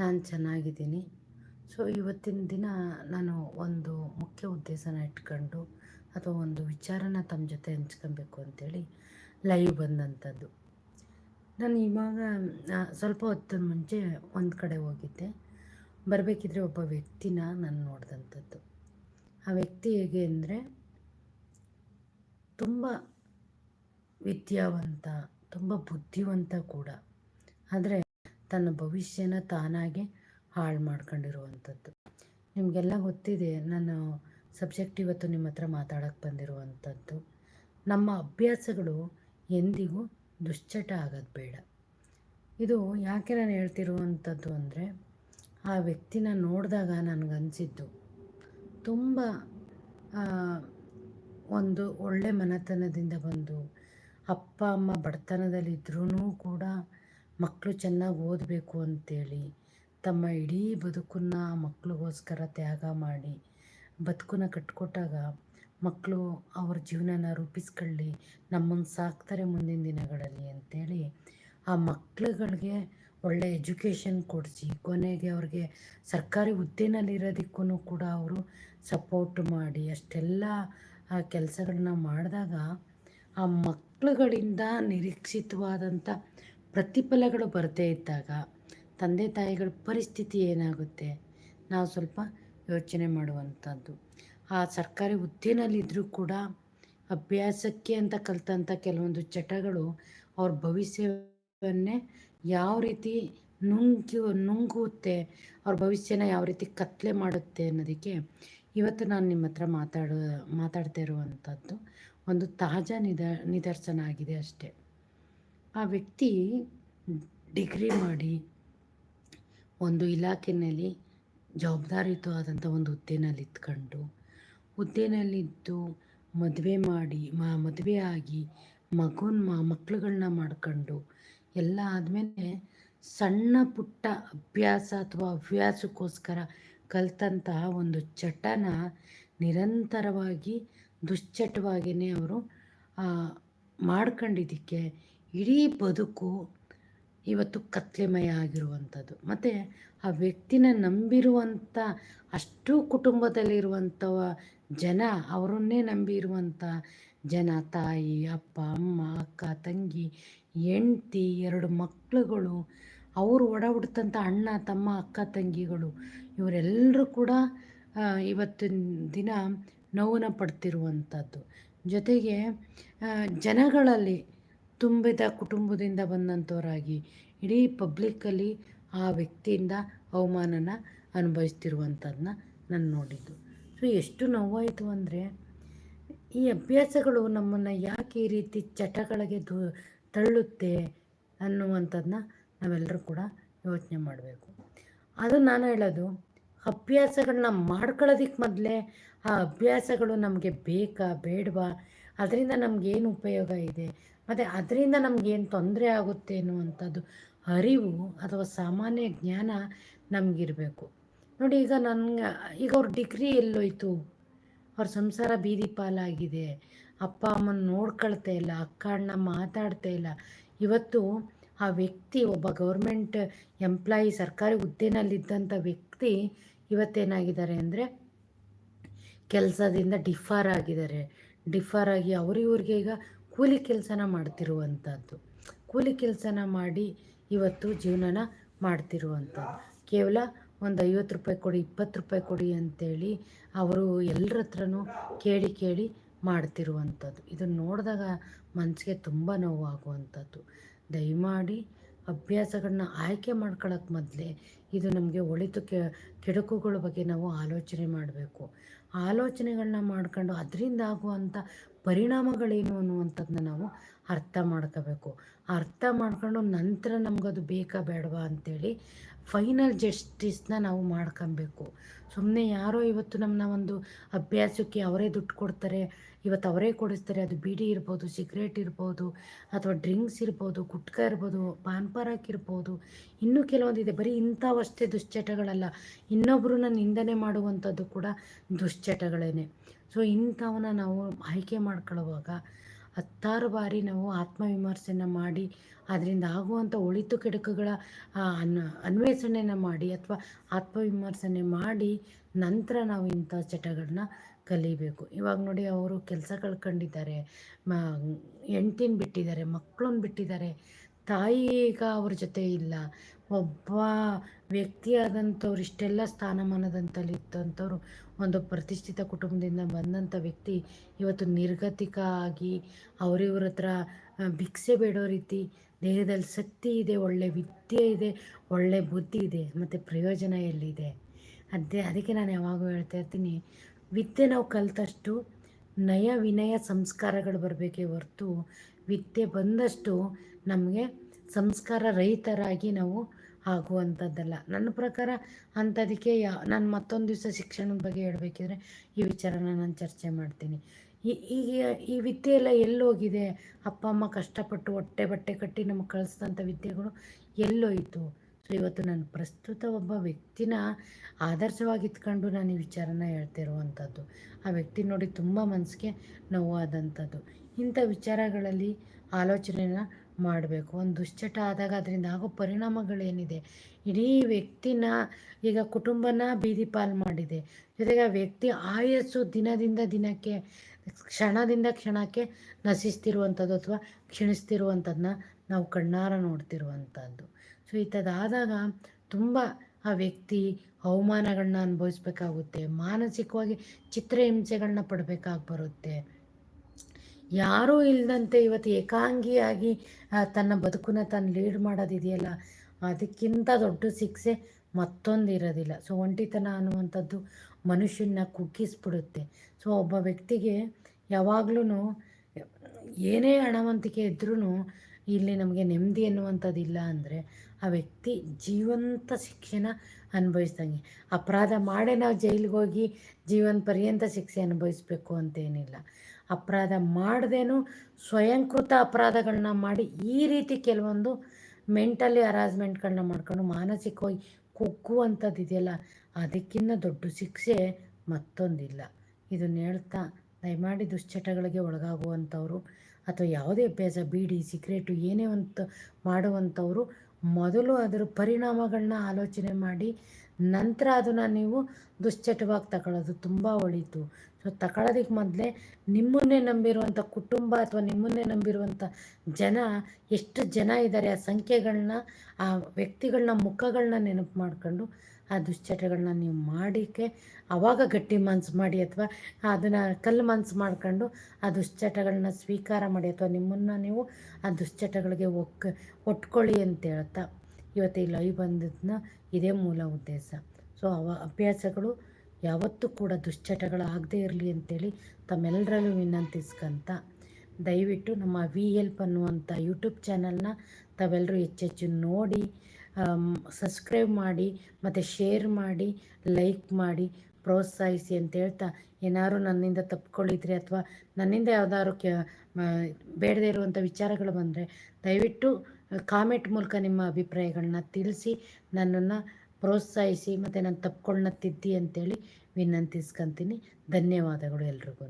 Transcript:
ನಾನು ಚೆನ್ನಾಗಿದ್ದೀನಿ. ಸೊ ಇವತ್ತಿನ ದಿನ ನಾನು ಒಂದು ಮುಖ್ಯ ಉದ್ದೇಶನ ಇಟ್ಕೊಂಡು ಅಥವಾ ಒಂದು ವಿಚಾರನ ತಮ್ಮ ಜೊತೆ ಹಂಚ್ಕೊಬೇಕು ಅಂತೇಳಿ ಲೈವ್ ಬಂದಂಥದ್ದು ನಾನು ಇವಾಗ ಸ್ವಲ್ಪ ಹೊತ್ತಿನ ಮುಂಚೆ ಒಂದು ಕಡೆ ಹೋಗಿದ್ದೆ. ಬರಬೇಕಿದ್ರೆ ಒಬ್ಬ ವ್ಯಕ್ತಿನ ನಾನು ನೋಡಿದಂಥದ್ದು ಆ ವ್ಯಕ್ತಿ ಹೇಗೆ ಅಂದರೆ ತುಂಬ ವಿದ್ಯಾವಂತ, ತುಂಬ ಬುದ್ಧಿವಂತ ಕೂಡ. ಆದರೆ ತನ್ನ ಭವಿಷ್ಯನ ತಾನಾಗೆ ಹಾಳು ಮಾಡ್ಕೊಂಡಿರುವಂಥದ್ದು. ನಿಮಗೆಲ್ಲ ಗೊತ್ತಿದೆ, ನಾನು ಸಬ್ಜೆಕ್ಟ್ ಇವತ್ತು ನಿಮ್ಮ ಹತ್ರ ಮಾತಾಡೋಕ್ಕೆ ಬಂದಿರುವಂಥದ್ದು. ನಮ್ಮ ಅಭ್ಯಾಸಗಳು ಎಂದಿಗೂ ದುಶ್ಚಟ ಆಗೋದು ಬೇಡ. ಇದು ಯಾಕೆ ನಾನು ಹೇಳ್ತಿರುವಂಥದ್ದು ಅಂದರೆ, ಆ ವ್ಯಕ್ತಿನ ನೋಡಿದಾಗ ನನಗನ್ಸಿದ್ದು, ತುಂಬ ಒಂದು ಒಳ್ಳೆ ಮನೆತನದಿಂದ ಬಂದು, ಅಪ್ಪ, ಅಮ್ಮ ಬಡತನದಲ್ಲಿದ್ರೂ ಕೂಡ ಮಕ್ಕಳು ಚೆನ್ನಾಗಿ ಓದಬೇಕು ಅಂತೇಳಿ ತಮ್ಮ ಇಡೀ ಬದುಕನ್ನು ಮಕ್ಕಳಿಗೋಸ್ಕರ ತ್ಯಾಗ ಮಾಡಿ ಬದುಕನ್ನ ಕಟ್ಕೊಟ್ಟಾಗ ಮಕ್ಕಳು ಅವ್ರ ಜೀವನನ ರೂಪಿಸ್ಕೊಳ್ಳಿ ನಮ್ಮನ್ನು ಸಾಕ್ತಾರೆ ಮುಂದಿನ ದಿನಗಳಲ್ಲಿ ಅಂತೇಳಿ ಆ ಮಕ್ಳುಗಳಿಗೆ ಒಳ್ಳೆ ಎಜುಕೇಷನ್ ಕೊಡಿಸಿ, ಕೊನೆಗೆ ಅವ್ರಿಗೆ ಸರ್ಕಾರಿ ಹುದ್ದೆನಲ್ಲಿರೋದಕ್ಕೂ ಕೂಡ ಅವರು ಸಪೋರ್ಟ್ ಮಾಡಿ ಅಷ್ಟೆಲ್ಲ ಕೆಲಸಗಳನ್ನ ಮಾಡಿದಾಗ ಆ ಮಕ್ಕಳುಗಳಿಂದ ನಿರೀಕ್ಷಿತವಾದಂಥ ಪ್ರತಿಫಲಗಳು ಬರದೇ ಇದ್ದಾಗ ತಂದೆ ತಾಯಿಗಳ ಪರಿಸ್ಥಿತಿ ಏನಾಗುತ್ತೆ? ನಾವು ಸ್ವಲ್ಪ ಯೋಚನೆ ಮಾಡುವಂಥದ್ದು. ಆ ಸರ್ಕಾರಿ ಹುದ್ದೆನಲ್ಲಿದ್ದರೂ ಕೂಡ ಅಭ್ಯಾಸಕ್ಕೆ ಅಂತ ಕಲಿತಂಥ ಕೆಲವೊಂದು ಚಟಗಳು ಅವ್ರ ಭವಿಷ್ಯವನ್ನೇ ಯಾವ ರೀತಿ ನುಂಗಿ, ನುಂಗುತ್ತೆ, ಅವ್ರ ಭವಿಷ್ಯನ ಯಾವ ರೀತಿ ಕತ್ಲೆ ಮಾಡುತ್ತೆ ಅನ್ನೋದಕ್ಕೆ ಇವತ್ತು ನಾನು ನಿಮ್ಮ ಹತ್ರ ಮಾತಾಡೋ, ಮಾತಾಡ್ತಾ ಇರುವಂಥದ್ದು ಒಂದು ತಾಜಾ ನಿದ, ನಿದರ್ಶನ ಆಗಿದೆ ಅಷ್ಟೇ. ಆ ವ್ಯಕ್ತಿ ಡಿಗ್ರಿ ಮಾಡಿ ಒಂದು ಇಲಾಖೆಯಲ್ಲಿ ಜವಾಬ್ದಾರಿಯುತವಾದಂಥ ಒಂದು ಹುದ್ದೆನಲ್ಲಿ ಇದ್ಕೊಂಡು ಹುದ್ದೆನಲ್ಲಿದ್ದು ಮದುವೆ ಮಾಡಿ ಮದುವೆ ಆಗಿ ಮಗುನ, ಮ ಮಕ್ಳುಗಳನ್ನ ಮಾಡ್ಕೊಂಡು ಎಲ್ಲ ಆದಮೇಲೆ ಸಣ್ಣ ಪುಟ್ಟ ಅಭ್ಯಾಸ ಅಥವಾ ಹವ್ಯಾಸಕ್ಕೋಸ್ಕರ ಕಲ್ತಂತಹ ಒಂದು ಚಟನ ನಿರಂತರವಾಗಿ ದುಶ್ಚಟವಾಗಿಯೇ ಅವರು ಮಾಡ್ಕೊಂಡಿದ್ದಕ್ಕೆ ಇಡೀ ಬದುಕು ಇವತ್ತು ಕತ್ಲೆಮಯ ಆಗಿರುವಂಥದ್ದು. ಮತ್ತು ಆ ವ್ಯಕ್ತಿನ ನಂಬಿರುವಂಥ, ಅಷ್ಟು ಕುಟುಂಬದಲ್ಲಿರುವಂಥವ ಜನ, ಅವರನ್ನೇ ನಂಬಿರುವಂಥ ಜನ, ತಾಯಿ, ಅಪ್ಪ, ಅಮ್ಮ, ಅಕ್ಕ, ತಂಗಿ, ಹೆಂಡ್ತಿ, ಎರಡು ಮಕ್ಕಳುಗಳು ಅವರು ಒಡಬಿಡ್ತಂಥ ಅಣ್ಣ, ತಮ್ಮ, ಅಕ್ಕ, ತಂಗಿಗಳು, ಇವರೆಲ್ಲರೂ ಕೂಡ ಇವತ್ತಿನ ದಿನ ನೋವನ್ನ ಪಡ್ತಿರುವಂಥದ್ದು. ಜೊತೆಗೆ ಜನಗಳಲ್ಲಿ ತುಂಬಿದ ಕುಟುಂಬದಿಂದ ಬಂದಂಥವರಾಗಿ ಇಡೀ ಪಬ್ಲಿಕ್ಕಲ್ಲಿ ಆ ವ್ಯಕ್ತಿಯಿಂದ ಅವಮಾನನ ಅನುಭವಿಸ್ತಿರುವಂಥದ್ದನ್ನ ನಾನು ನೋಡಿದ್ದು. ಸೊ ಎಷ್ಟು ನೋವಾಯಿತು ಅಂದರೆ, ಈ ಅಭ್ಯಾಸಗಳು ನಮ್ಮನ್ನು ಯಾಕೆ ಈ ರೀತಿ ಚಟಗಳಿಗೆ ದೂ, ತಳ್ಳುತ್ತೆ ಅನ್ನುವಂಥದ್ದನ್ನ ನಾವೆಲ್ಲರೂ ಕೂಡ ಯೋಚನೆ ಮಾಡಬೇಕು. ಅದು ನಾನು ಹೇಳೋದು ಅಭ್ಯಾಸಗಳನ್ನ ಮಾಡ್ಕೊಳ್ಳೋದಕ್ಕೆ ಮೊದಲೇ ಆ ಅಭ್ಯಾಸಗಳು ನಮಗೆ ಬೇಕಾ ಬೇಡವಾ? ಅದರಿಂದ ನಮ್ಗೇನು ಉಪಯೋಗ ಇದೆ? ಮತ್ತು ಅದರಿಂದ ನಮಗೇನು ತೊಂದರೆ ಆಗುತ್ತೆ ಅನ್ನುವಂಥದ್ದು ಅರಿವು ಅಥವಾ ಸಾಮಾನ್ಯ ಜ್ಞಾನ ನಮಗಿರಬೇಕು. ನೋಡಿ ಈಗ ನನಗೆ, ಈಗ ಅವ್ರ ಡಿಗ್ರಿ ಎಲ್ಲೋಯ್ತು. ಅವ್ರ ಸಂಸಾರ ಬೀದಿ ಪಾಲಾಗಿದೆ. ಅಪ್ಪ ಅಮ್ಮನ ನೋಡ್ಕೊಳ್ತಾ ಇಲ್ಲ ಅಕ್ಕ ಅಣ್ಣ ಮಾತಾಡ್ತಾ ಇಲ್ಲ. ಇವತ್ತು ಆ ವ್ಯಕ್ತಿ, ಒಬ್ಬ ಗೌರ್ಮೆಂಟ್ ಎಂಪ್ಲಾಯಿ, ಸರ್ಕಾರಿ ಹುದ್ದೆನಲ್ಲಿದ್ದಂಥ ವ್ಯಕ್ತಿ ಇವತ್ತೇನಾಗಿದ್ದಾರೆ ಅಂದರೆ ಕೆಲಸದಿಂದ ಡಿಫಾರ್ ಆಗಿದ್ದಾರೆ. ಡಿಫಾರ್ ಆಗಿ ಅವ್ರಿವ್ರಿಗೆ ಈಗ ಕೂಲಿ ಕೆಲಸನ ಮಾಡ್ತಿರುವಂಥದ್ದು ಕೂಲಿ ಕೆಲಸನ ಮಾಡಿ ಇವತ್ತು ಜೀವನನ ಮಾಡ್ತಿರುವಂಥದ್ದು ಕೇವಲ ಒಂದು ಐವತ್ತು ರೂಪಾಯಿ ಕೊಡಿ, ಇಪ್ಪತ್ತು ರೂಪಾಯಿ ಕೊಡಿ ಅಂತೇಳಿ ಅವರು ಎಲ್ಲರ ಹತ್ರನೂ ಕೇಳಿ ಕೇಳಿ ಮಾಡ್ತಿರುವಂಥದ್ದು ಇದನ್ನು ನೋಡಿದಾಗ ಮನಸ್ಸಿಗೆ ತುಂಬ ನೋವಾಗುವಂಥದ್ದು ದಯಮಾಡಿ ಅಭ್ಯಾಸಗಳನ್ನ ಆಯ್ಕೆ ಮಾಡ್ಕೊಳ್ಳೋಕ್ಕೆ ಮೊದಲೇ ಇದು ನಮಗೆ ಒಳಿತು ಕೆಡುಕುಗಳ ಬಗ್ಗೆ ನಾವು ಆಲೋಚನೆ ಮಾಡಬೇಕು. ಆಲೋಚನೆಗಳನ್ನ ಮಾಡ್ಕೊಂಡು ಅದರಿಂದ ಆಗುವಂಥ ಪರಿಣಾಮಗಳೇನು ಅನ್ನುವಂಥದ್ದನ್ನ ನಾವು ಅರ್ಥ ಮಾಡ್ಕೋಬೇಕು. ಅರ್ಥ ಮಾಡ್ಕೊಂಡು ನಂತರ ನಮಗದು ಬೇಕಾ ಬೇಡವಾ ಅಂತೇಳಿ ಫೈನಲ್ ಜಸ್ಟಿಸ್ನ ನಾವು ಮಾಡ್ಕೊಬೇಕು. ಸುಮ್ಮನೆ ಯಾರೋ ಇವತ್ತು ನಮ್ಮನ್ನ ಒಂದು ಅಭ್ಯಾಸಕ್ಕೆ ಅವರೇ ದುಡ್ಡು ಕೊಡ್ತಾರೆ ಇವತ್ತು ಅವರೇ ಕೊಡಿಸ್ತಾರೆ, ಅದು ಬೀಡಿ ಇರ್ಬೋದು, ಸಿಗರೇಟ್ ಇರ್ಬೋದು, ಅಥವಾ ಡ್ರಿಂಕ್ಸ್ ಇರ್ಬೋದು, ಗುಟ್ಕ ಇರ್ಬೋದು, ಪಾನ್ ಪರಾಕ್ ಇರ್ಬೋದು, ಇನ್ನೂ ಕೆಲವೊಂದಿದೆ. ಬರೀ ಇಂಥವಷ್ಟೇ ದುಶ್ಚಟಗಳಲ್ಲ. ಇನ್ನೊಬ್ಬರನ್ನ ನಿಂದನೆ ಮಾಡುವಂಥದ್ದು ಕೂಡ ದುಶ್ಚಟಗಳೇನೆ. ಸೊ ಇಂಥವನ್ನ ನಾವು ಆಯ್ಕೆ ಮಾಡ್ಕೊಳ್ಳುವಾಗ ಹತ್ತಾರು ಬಾರಿ ನಾವು ಆತ್ಮವಿಮರ್ಶೆನ ಮಾಡಿ ಅದರಿಂದ ಆಗುವಂಥ ಒಳಿತು ಕೆಡುಕುಗಳ ಅನ್, ಅನ್ವೇಷಣೆನ ಮಾಡಿ, ಅಥವಾ ಆತ್ಮವಿಮರ್ಶನೆ ಮಾಡಿ ನಂತರ ನಾವು ಇಂಥ ಚಟಗಳನ್ನ ಕಲಿಬೇಕು. ಇವಾಗ ನೋಡಿ ಅವರು ಕೆಲಸ ಕಳ್ಕೊಂಡಿದ್ದಾರೆ ಮ, ಹೆಂಡ್ತಿನ ಬಿಟ್ಟಿದ್ದಾರೆ ಮಕ್ಕಳನ್ನ ಬಿಟ್ಟಿದ್ದಾರೆ. ತಾಯಿ ಈಗ ಅವ್ರ ಜೊತೆ ಇಲ್ಲ. ಒಬ್ಬ ವ್ಯಕ್ತಿಯಾದಂಥವ್ರು ಇಷ್ಟೆಲ್ಲ ಸ್ಥಾನಮಾನದಂತಲ್ಲಿ ಇತ್ತಂಥವ್ರು ಒಂದು ಪ್ರತಿಷ್ಠಿತ ಕುಟುಂಬದಿಂದ ಬಂದಂಥ ವ್ಯಕ್ತಿ ಇವತ್ತು ನಿರ್ಗತಿಕ ಆಗಿ ಅವರಿವ್ರ ಹತ್ರ ಭಿಕ್ಷೆ ಬೇಡೋ ರೀತಿ ದೇಹದಲ್ಲಿ ಶಕ್ತಿ ಇದೆ, ಒಳ್ಳೆ ವಿದ್ಯೆ ಇದೆ, ಒಳ್ಳೆ ಬುದ್ಧಿ ಇದೆ, ಮತ್ತು ಪ್ರಯೋಜನ ಎಲ್ಲಿದೆ? ಅದೇ, ಅದಕ್ಕೆ ನಾನು ಯಾವಾಗೂ ಹೇಳ್ತಾ ಇರ್ತೀನಿ. ವಿದ್ಯೆ ನಾವು ಕಲಿತಷ್ಟು ನಯ ವಿನಯ ಸಂಸ್ಕಾರಗಳು ಬರಬೇಕೇ ಹೊರತು ವಿದ್ಯೆ ಬಂದಷ್ಟು ನಮಗೆ ಸಂಸ್ಕಾರ ರಹಿತರಾಗಿ ನಾವು ಆಗುವಂಥದ್ದಲ್ಲ. ನನ್ನ ಪ್ರಕಾರ ಅಂಥದಕ್ಕೆ ಯಾ, ನಾನು ಮತ್ತೊಂದು ದಿವಸ ಶಿಕ್ಷಣದ ಬಗ್ಗೆ ಹೇಳಬೇಕಿದ್ರೆ ಈ ವಿಚಾರನ ನಾನು ಚರ್ಚೆ ಮಾಡ್ತೀನಿ. ಈ, ಈಗ ಈ ವಿದ್ಯೆ ಎಲ್ಲ ಎಲ್ಲೋಗಿದೆ. ಅಪ್ಪ ಅಮ್ಮ ಕಷ್ಟಪಟ್ಟು ಹೊಟ್ಟೆ ಬಟ್ಟೆ ಕಟ್ಟಿ ನಮಗೆ ಕಳಿಸಿದಂಥ ವಿದ್ಯೆಗಳು ಎಲ್ಲೋಯಿತು. ಇವತ್ತು ನಾನು ಪ್ರಸ್ತುತ ಒಬ್ಬ ವ್ಯಕ್ತಿನ ಆದರ್ಶವಾಗಿ ಇಟ್ಕೊಂಡು ನಾನು ಈ ವಿಚಾರನ ಹೇಳ್ತಿರುವಂಥದ್ದು. ಆ ವ್ಯಕ್ತಿ ನೋಡಿ ತುಂಬ ಮನಸ್ಸಿಗೆ ನೋವಾದಂಥದ್ದು. ಇಂಥ ವಿಚಾರಗಳಲ್ಲಿ ಆಲೋಚನೆನ ಮಾಡಬೇಕು. ಒಂದು ದುಶ್ಚಟ ಆದಾಗ ಅದರಿಂದ ಆಗೋ ಪರಿಣಾಮಗಳೇನಿದೆ? ಇಡೀ ವ್ಯಕ್ತಿನ ಈಗ ಕುಟುಂಬನ ಬೀದಿ ಪಾಲು ಮಾಡಿದೆ. ಜೊತೆಗೆ ಆ ವ್ಯಕ್ತಿ ಆಯಸ್ಸು ದಿನದಿಂದ ದಿನಕ್ಕೆ, ಕ್ಷಣದಿಂದ ಕ್ಷಣಕ್ಕೆ ನಶಿಸ್ತಿರುವಂಥದ್ದು ಅಥವಾ ಕ್ಷಣಿಸ್ತಿರುವಂಥದ್ದನ್ನ ನಾವು ಕಣ್ಣಾರ ನೋಡ್ತಿರುವಂಥದ್ದು. ಸೊ ಇಂಥದ್ದಾದಾಗ ತುಂಬ ಆ ವ್ಯಕ್ತಿ ಅವಮಾನಗಳನ್ನ ಅನುಭವಿಸ್ಬೇಕಾಗುತ್ತೆ. ಮಾನಸಿಕವಾಗಿ ಚಿತ್ರಹಿಂಸೆಗಳನ್ನ ಪಡಬೇಕಾಗಿ ಬರುತ್ತೆ. ಯಾರೂ ಇಲ್ಲದಂತೆ ಇವತ್ತು ಏಕಾಂಗಿಯಾಗಿ ತನ್ನ ಬದುಕನ್ನ ತಾನು ಲೀಡ್ ಮಾಡೋದಿದೆಯಲ್ಲ, ಅದಕ್ಕಿಂತ ದೊಡ್ಡ ಶಿಕ್ಷೆ ಮತ್ತೊಂದು ಇರೋದಿಲ್ಲ ಸೊ ಒಂಟಿತನ ಅನ್ನುವಂಥದ್ದು ಮನುಷ್ಯನ ಕುಗ್ಗಿಸ್ಬಿಡುತ್ತೆ. ಸೊ ಒಬ್ಬ ವ್ಯಕ್ತಿಗೆ ಯಾವಾಗ್ಲೂ ಏನೇ ಹಣವಂತಿಕೆ ಇದ್ರೂ ಇಲ್ಲಿ ನಮಗೆ ನೆಮ್ಮದಿ ಅನ್ನುವಂಥದ್ದಿಲ್ಲ ಅಂದರೆ ಆ ವ್ಯಕ್ತಿ ಜೀವಂತ ಶಿಕ್ಷೆನ ಅನುಭವಿಸ್ದಂಗೆ. ಅಪರಾಧ ಮಾಡೇ ನಾವು ಜೈಲಿಗೆ ಹೋಗಿ ಜೀವನ ಪರ್ಯಂತ ಶಿಕ್ಷೆ ಅನುಭವಿಸ್ಬೇಕು ಅಂತೇನಿಲ್ಲ. ಅಪರಾಧ ಮಾಡ್ದೇನು ಸ್ವಯಂಕೃತ ಅಪರಾಧಗಳನ್ನ ಮಾಡಿ ಈ ರೀತಿ ಕೆಲವೊಂದು ಮೆಂಟಲಿ ಅರಾಜ್ಮೆಂಟ್ಗಳನ್ನ ಮಾಡ್ಕೊಂಡು ಮಾನಸಿಕವಾಗಿ ಕುಗ್ಗುವಂಥದ್ದು ಇದೆಯಲ್ಲ ಅದಕ್ಕಿಂತ ದೊಡ್ಡ ಶಿಕ್ಷೆ ಮತ್ತೊಂದಿಲ್ಲ. ಇದನ್ನ ಹೇಳ್ತಾ ದಯಮಾಡಿ ದುಶ್ಚಟಗಳಿಗೆ ಒಳಗಾಗುವಂಥವ್ರು ಅಥವಾ ಯಾವುದೇ ಅಭ್ಯಾಸ, ಬೀಡಿ, ಸಿಗರೇಟು, ಏನೇ ಒಂದು ಮಾಡುವಂಥವ್ರು ಮೊದಲು ಅದರ ಪರಿಣಾಮಗಳನ್ನ ಆಲೋಚನೆ ಮಾಡಿ, ನಂತರ ಅದನ್ನು ನೀವು ದುಶ್ಚಟವಾಗಿ ತಗೊಳ್ಳೋದು ತುಂಬ ಒಳಿತು. ಸೊ ತಗೊಳ್ಳೋದಕ್ಕೆ ಮೊದಲೇ ನಿಮ್ಮನ್ನೇ ನಂಬಿರುವಂಥ ಕುಟುಂಬ ಅಥವಾ ನಿಮ್ಮನ್ನೇ ನಂಬಿರುವಂಥ ಜನ, ಎಷ್ಟು ಜನ ಇದ್ದಾರೆ ಆ ಸಂಖ್ಯೆಗಳನ್ನ ಆ ವ್ಯಕ್ತಿಗಳನ್ನ ಮುಖಗಳನ್ನ ನೆನಪು ಮಾಡ್ಕೊಂಡು ಆ ದುಶ್ಚಟಗಳನ್ನ ನೀವು ಮಾಡಿಕೆ ಆವಾಗ ಗಟ್ಟಿ ಮನ್ಸು ಮಾಡಿ ಅಥವಾ ಅದನ್ನು ಕಲ್ಲು ಮನ್ಸು ಮಾಡ್ಕೊಂಡು ಆ ದುಶ್ಚಟಗಳನ್ನ ಸ್ವೀಕಾರ ಮಾಡಿ ಅಥವಾ ನಿಮ್ಮನ್ನು ನೀವು ಆ ದುಶ್ಚಟಗಳಿಗೆ ಒಕ್ಕ ಒಟ್ಕೊಳ್ಳಿ ಅಂತ ಹೇಳ್ತಾ. ಇವತ್ತು ಈ ಲೈವ್ ಬಂದದನ್ನ ಇದೇ ಮೂಲ ಉದ್ದೇಶ. ಸೊ ಅವ ಅಭ್ಯಾಸಗಳು ಯಾವತ್ತೂ ಕೂಡ ದುಶ್ಚಟಗಳಾಗದೇ ಇರಲಿ ಅಂತೇಳಿ ತಮ್ಮೆಲ್ಲರಲ್ಲೂ ವಿನಂತಿಸ್ಕಂತ. ದಯವಿಟ್ಟು ನಮ್ಮ ವಿ ಎಲ್ಪ್ ಅನ್ನುವಂಥ ಯೂಟ್ಯೂಬ್ ಚಾನಲ್ನ ತಾವೆಲ್ಲರೂ ಹೆಚ್ಚೆಚ್ಚು ನೋಡಿ ಸಬ್ಸ್ಕ್ರೈಬ್ ಮಾಡಿ, ಮತ್ತು ಶೇರ್ ಮಾಡಿ ಲೈಕ್ ಮಾಡಿ, ಪ್ರೋತ್ಸಾಹಿಸಿ ಅಂತ ಹೇಳ್ತಾ ಏನಾದ್ರು ನನ್ನಿಂದ ತಪ್ಪಿಕೊಳ್ಳಿದ್ರೆ ಅಥವಾ ನನ್ನಿಂದ ಯಾವ್ದಾದ್ರು ಕೆ ಬೇಡದೇ ಇರುವಂಥ ವಿಚಾರಗಳು ಬಂದರೆ ದಯವಿಟ್ಟು ಕಾಮೆಂಟ್ ಮೂಲಕ ನಿಮ್ಮ ಅಭಿಪ್ರಾಯಗಳನ್ನ ತಿಳಿಸಿ, ನನ್ನನ್ನು ಪ್ರೋತ್ಸಾಹಿಸಿ, ಮತ್ತು ನಾನು ತಪ್ಪುಗಳನ್ನ ತಿದ್ದಿ ಅಂತೇಳಿ ವಿನಂತಿಸ್ಕೊತೀನಿ. ಧನ್ಯವಾದಗಳು ಎಲ್ರಿಗೂ